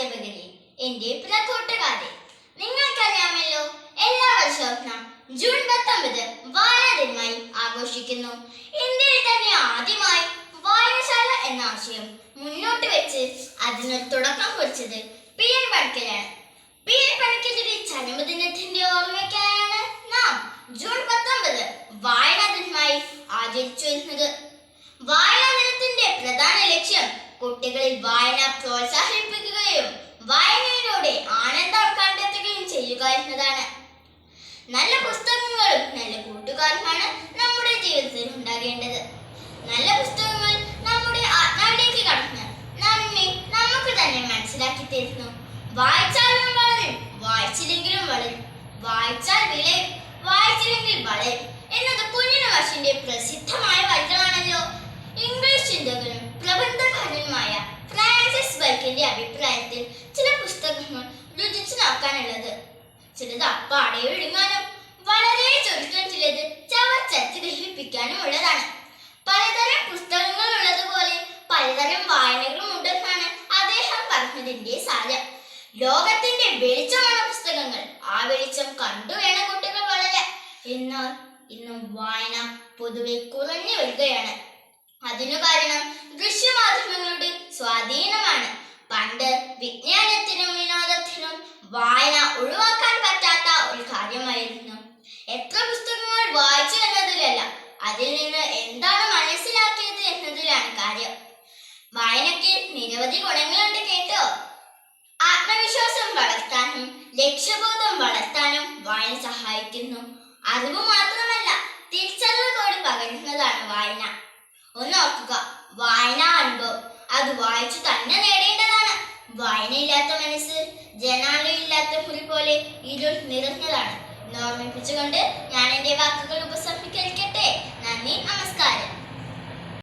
അധ്യാപകരെ എന്റെ പ്രിയ കൂട്ടുകാരെ നിങ്ങൾക്കറിയാമല്ലോ എല്ലാ വർഷവും നാം ജൂൺ പത്തൊമ്പത് വായനദിനമായി ആഘോഷിക്കുന്നു. ഇന്ത്യയിൽ തന്നെ ആദ്യമായി വായനശാല എന്ന ആശയം മുന്നോട്ട് വെച്ച് അതിന് തുടക്കം കുറിച്ചത് പി എൻ പണിക്കലാണ് പി എൻ പണിക്കരുടെ ജന്മദിനത്തിന്റെ ഓർമ്മയ്ക്കായാണ് നാം ജൂൺ പത്തൊമ്പത് വായനാ ദിനമായി ആചരിച്ചു വരുന്നത്. വായനാ ദിനത്തിന്റെ പ്രധാന ലക്ഷ്യം കുട്ടികളിൽ വായന പ്രോത്സാഹിപ്പിക്കുകയും വായനയിലൂടെ ആനന്ദം കണ്ടെത്തുകയും ചെയ്യുക എന്നതാണ്. നല്ല പുസ്തകങ്ങളും നല്ല കൂട്ടുകാരുമാണ് നമ്മുടെ ജീവിതത്തിൽ ഉണ്ടാകേണ്ടത്. നല്ല പുസ്തകങ്ങൾ നമ്മുടെ ആത്മാവിലേക്ക് കടന്ന് നമ്മെ നമുക്ക് തന്നെ മനസ്സിലാക്കി തരുന്നു. വായിച്ചാലും വളരും വായിച്ചില്ലെങ്കിലും വളരും. വായിച്ചാൽ വിളയും വായിച്ചില്ലെങ്കിൽ വളരും. എന്നത് ചിലത് അപ്പാടെ വിഴുങ്ങാനും വളരെ ചുരുക്കം ചിലത് ചവച്ചച്ച് ദഹിപ്പിക്കാനും ഉള്ളതാണ്. പലതരം പുസ്തകങ്ങൾ ഉള്ളതുപോലെ പലതരം വായനകളും ഉണ്ടെന്നാണ് അദ്ദേഹം പറഞ്ഞതിന്റെ സാരം. ലോകത്തിന്റെ വെളിച്ചമാണ് പുസ്തകങ്ങൾ ആ വെളിച്ചം കണ്ടു വേണം കുട്ടികൾ വളരെ. എന്നാൽ ഇന്നും വായന പൊതുവെ കുറഞ്ഞു വരികയാണ്. അതിനു കാരണം ദൃശ്യമാധ്യമങ്ങളുടെ സ്വാധീനമാണ്. പണ്ട് വിജ്ഞാനത്തിനും വിനോദത്തിനും വായന ഒഴിവാക്കാൻ അതിൽ നിന്ന് എന്താണ് മനസ്സിലാക്കിയത് എന്നതിലാണ് കാര്യം. വായനയ്ക്ക് നിരവധി ഗുണങ്ങളുണ്ട് കേട്ടോ. ആത്മവിശ്വാസം വളർത്താനും ലക്ഷ്യബോധം വളർത്താനും വായന സഹായിക്കുന്നു. അറിവ് മാത്രമല്ല തിരിച്ചറിവ് കൂടി പകരുന്നതാണ് വായന. ഒന്ന് ഓർക്കുക വായന അനുഭവം. അത് വായിച്ചു തന്നെ നേടേണ്ടതാണ്. വായനയില്ലാത്ത മനസ്സ് ജനാലയില്ലാത്ത മുറി പോലെ ഇരുൾ നിറഞ്ഞതാണ്. എന്ന് ഓർമ്മിപ്പിച്ചുകൊണ്ട് ഞാൻ എന്റെ വാക്കുകൾ